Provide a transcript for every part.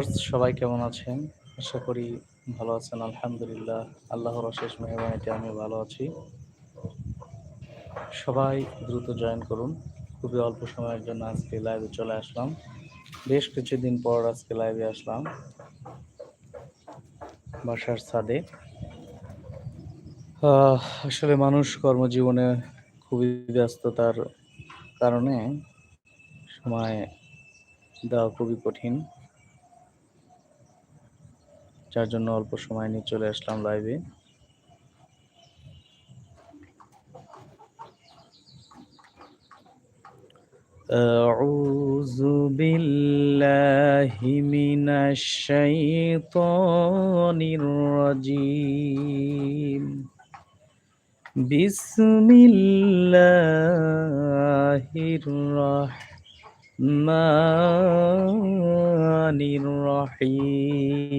সবাই কেমন আছেন? আশা করি ভালো আছেন, আলহামদুলিল্লাহ। আল্লাহর অশেষ মেহরবানিতে আমি ভালো আছি। সবাই দ্রুত জয়েন করুন। খুবই অল্প সময়ের জন্য আজকে লাইভে চলে আসলাম। বেশ কিছুদিন পর আজকে লাইভে আসলাম। বাসার ছাদে। আসলে মানুষ কর্মজীবনে খুবই ব্যস্ততার কারণে সময় দেওয়া খুবই কঠিন। যার জন্য অল্প সময় নিয়ে চলে আসলাম লাইভে أعوذ بالله من الشيطان الرجيم بسم الله الرحمن الرحيم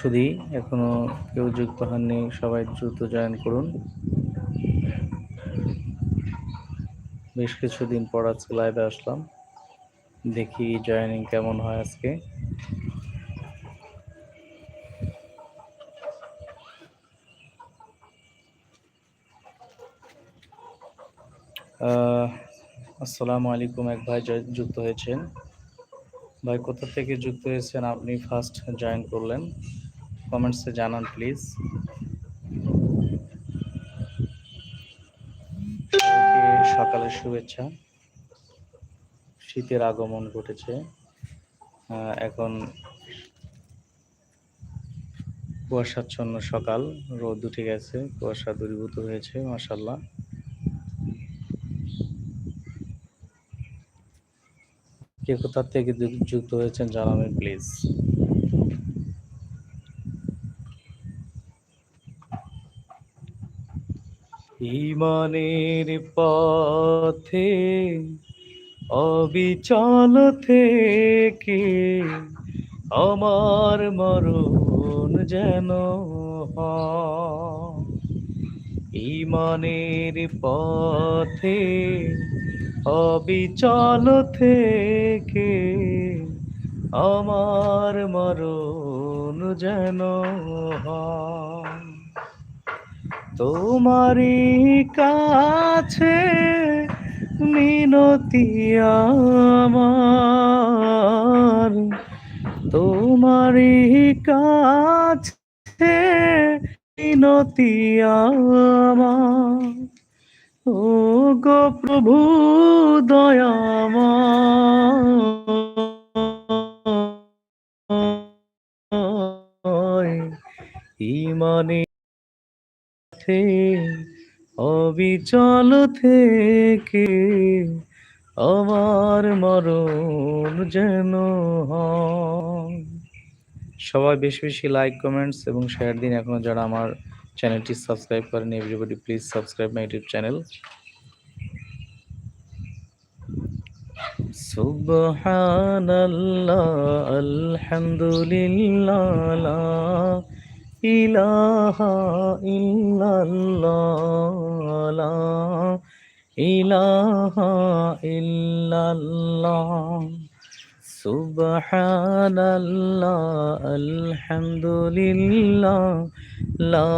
সুধী এখনও কেউ যুক্ত হননি, সবাই দ্রুত জয়েন করুন। বেশ কিছুদিন পর আজকে লাইভে আসলাম। দেখি জয়েনিং কেমন হয় আজকে। আসসালামু আলাইকুম, এক ভাই যুক্ত হয়েছেন। ভাই, কোথা থেকে যুক্ত হয়েছেন আপনি? ফার্স্ট জয়েন করলেন। কমেন্টসে জানান প্লিজ সকালের শুভেচ্ছা। শীতের আগমন ঘটেছে। এখন কুয়াশাচ্ছন্ন সকাল। রোদ উঠে গেছে। কুয়াশা দূরীভূত হয়েছে মাসাল্লাহ কে কোথা থেকে যুক্ত হয়েছেন জানাবেন প্লিজ ইমানের পথে অবিচল থেকে আমার মরণ যেন। ইমানের পথে অবিচল থেকে আমার মরণ যেন। তোমারই কাছে মিনতি আমার তোমারই কাছে মিনতি আমার ও গো প্রভু দয়াময়, ইমানে অবিচল থেকে আমার মরণ যেন সবাই বেশি বেশি লাইক কমেন্টস এবং শেয়ার দিন এখনও যারা আমার চ্যানেলটি সাবস্ক্রাইব করেন everybody please subscribe my YouTube channel সুবহানাল্লাহ, আলহামদুলিল্লাহ লা ইলাহা ইল্লাল্লাহ লা ইলাহা ইল্লাল্লাহ। সুবহানাল্লাহ, আলহামদুলিল্লাহ, লা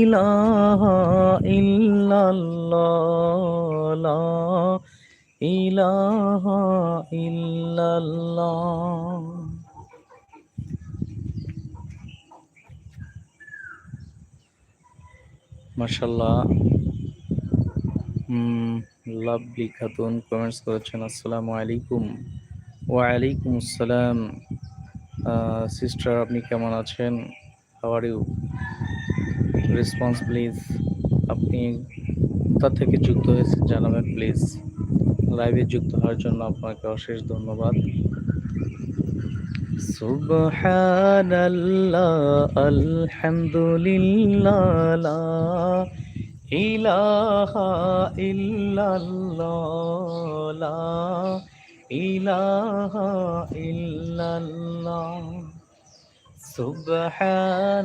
ইলাহা ইল্লাল্লাহ, লা ইলাহা ইল্লাল্লাহ। মাশাল্লাহ লাভলি খাতুন কমেন্টস করেছেন, আসসালামু আলাইকুম। ওয়ালাইকুম আসসালাম সিস্টার, আপনি কেমন আছেন? হাওয়ার ইউ রেসপন্স প্লিজ আপনি কোথা থেকে যুক্ত হয়েছে জানাবেন প্লিজ লাইভে যুক্ত হওয়ার জন্য আপনাকে অশেষ ধন্যবাদ। আলহামদুলিল্লাহ ইলাহা ইল্লাল্লাহ ইলাহা ইল্লাল্লাহ। সুবহানাল্লাহ,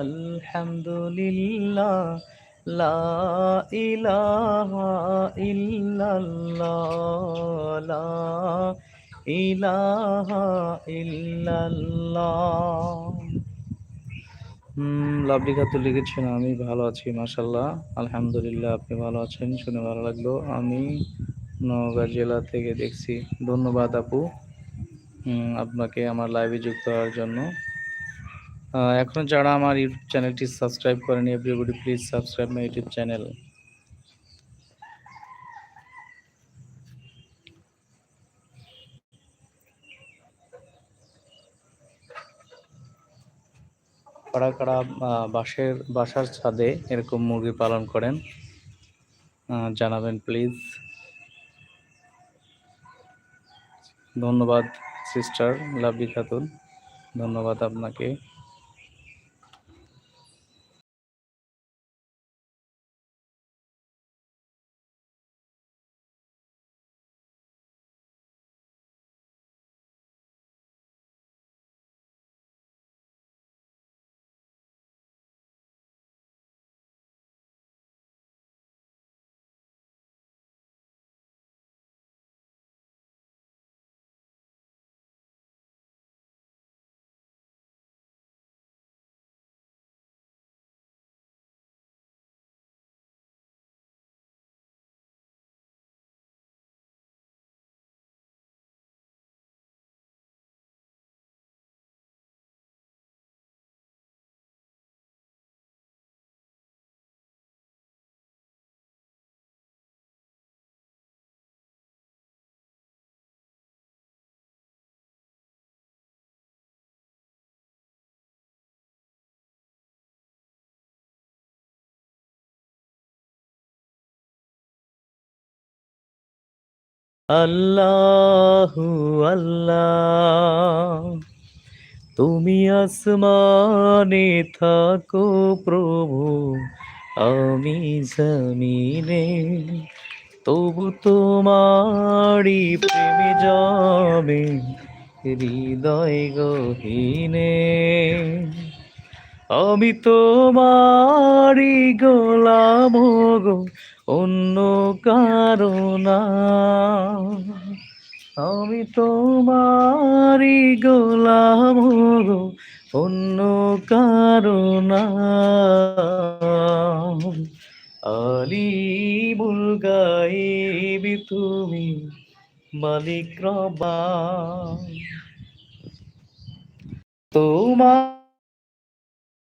আলহামদুলিল্লাহ, লা ইলাহা ইল্লাল্লাহ, লা ইলাহা ইল্লাল্লাহ। লাভলি খাতুন লিখেছেন আমি ভালো আছি মাশাল্লাহ আলহামদুলিল্লাহ, আপনি ভালো আছেন, শুনে ভালো লাগল, আমি নওগাঁ জেলা থেকে দেখছি। ধন্যবাদ আপু। আপনাকে আমার লাইভে যুক্ত হওয়ার জন্য। এখন যারা আমার ইউটিউব চ্যানেলটি সাবস্ক্রাইব করেন everybody please subscribe my YouTube channel কারা কারা বাসের বাসার ছাদে এরকম মুরগি পালন করেন জানাবেন প্লিজ ধন্যবাদ সিস্টার লাভলি খাতুন। ধন্যবাদ আপনাকে। আল্লাহু আল্লাহ। তুমি আসমানে থাকো প্রভু আমি জমিনে। তবু তোমারি প্রেমে যাবে হৃদয় গহীনে। আমি তোমারি গোলাম গো, অন্য কারণা আমি তোমারি গোলাম গো, অন্য কারণা আলি গাইবি তুমি, মালিক রবা। তোমার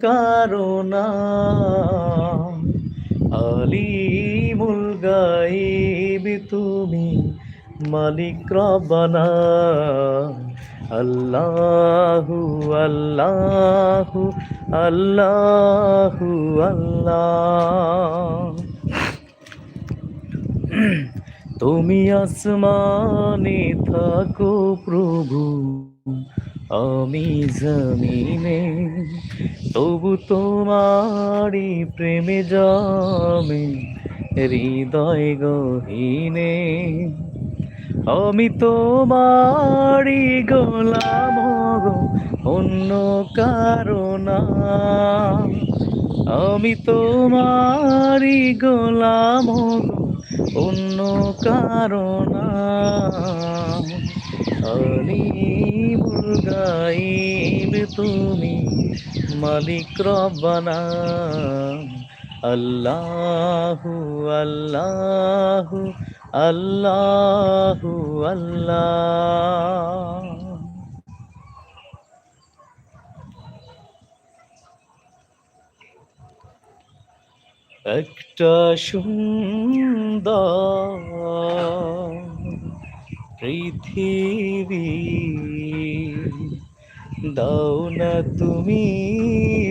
কারণা আলিমুল গাইবি তুমি মালিক রবানা আল্লাহু আল্লাহু আল্লাহু আল্লাহ। তুমি আসমানে থাকো প্রভু। আমি জমিনে, তবু তোমারি প্রেমে জমে, হৃদয় গহীনে। আমি তোমারি গোলাম অন্য কারণ আমি তোমারি গোলাম অন্য কারণ আলিমুল গাইব তুমি মালিক রব্বানা। আল্লাহু আল্লাহু আল্লাহু আল্লাহ। একটা সুন্দর পৃথিবী দাও না তুমি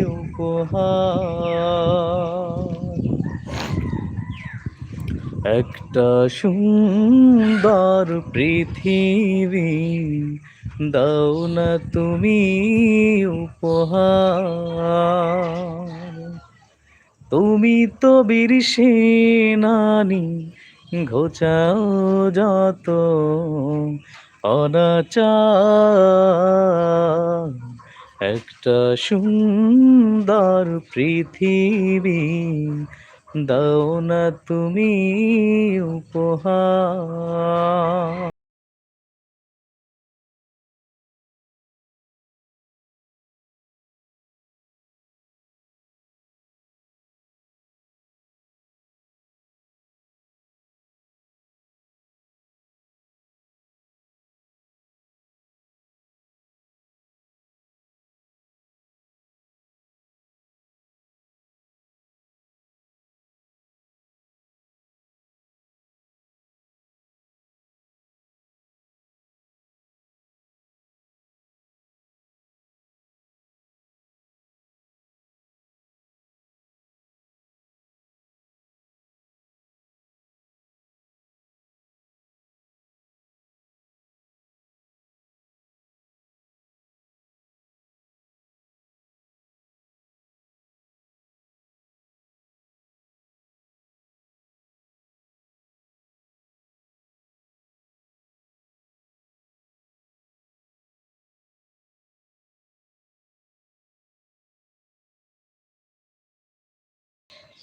উপহার। একটা সুন্দর পৃথিবী, দাও না তুমি উপহার। তুমি তো বীর সেনানি, ঘোচাও যত অনাচার একটা সুন্দর পৃথিবী দাও না তুমি উপহার।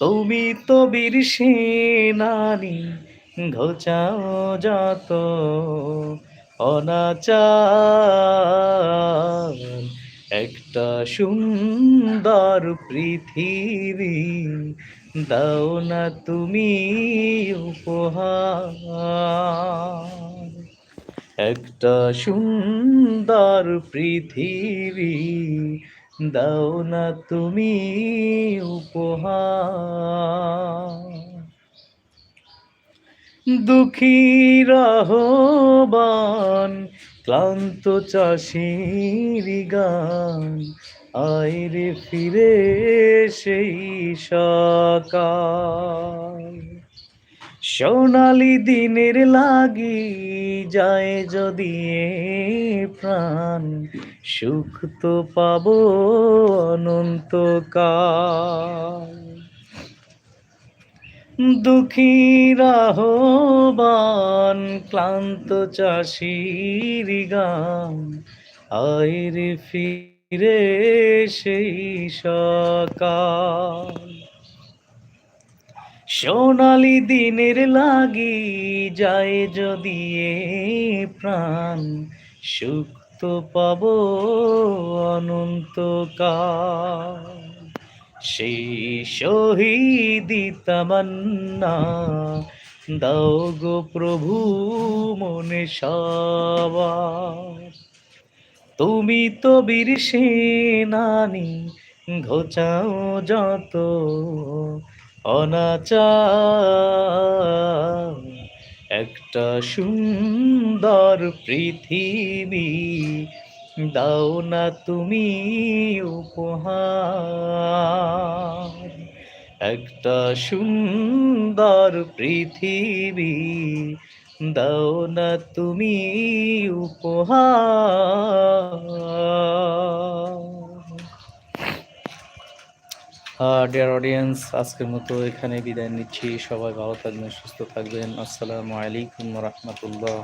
তুমি তো বীর সেনানি ঘোচাও যত অনাচার। একটা সুন্দর পৃথিবী দাও না তুমি উপহার। একটা সুন্দর পৃথিবী দাও না তুমি উপহার। ক্লান্ত চাষির গান আইরে ফিরে সেই সকাল সোনালি দিনের লাগি যায় যদি প্রাণ, সুখ তো পাবো অনন্তকাল। দুঃখী রাহবান, ক্লান্ত চাষির গান আইরে ফিরে সেই সকাল। সোনালি দিনের লাগি যায় যদি প্রাণ, সুখ তো পাব অনন্তকাল। সেই শহীদি তামান্না, দাও গো প্রভু মনে সবার। তুমি তো বীর সেনানি, ঘোচাও যত অনাচার। একটা সুন্দর পৃথিবী, দাও না তুমি উপহার। একটা সুন্দর পৃথিবী, দাও না তুমি উপহার। ডিয়ার অডিয়েন্স আজকের মতো এখানে বিদায় নিচ্ছি। সবাই ভালো থাকবেন, সুস্থ থাকবেন। আসসালামু আলাইকুম রহমতুল্লাহ।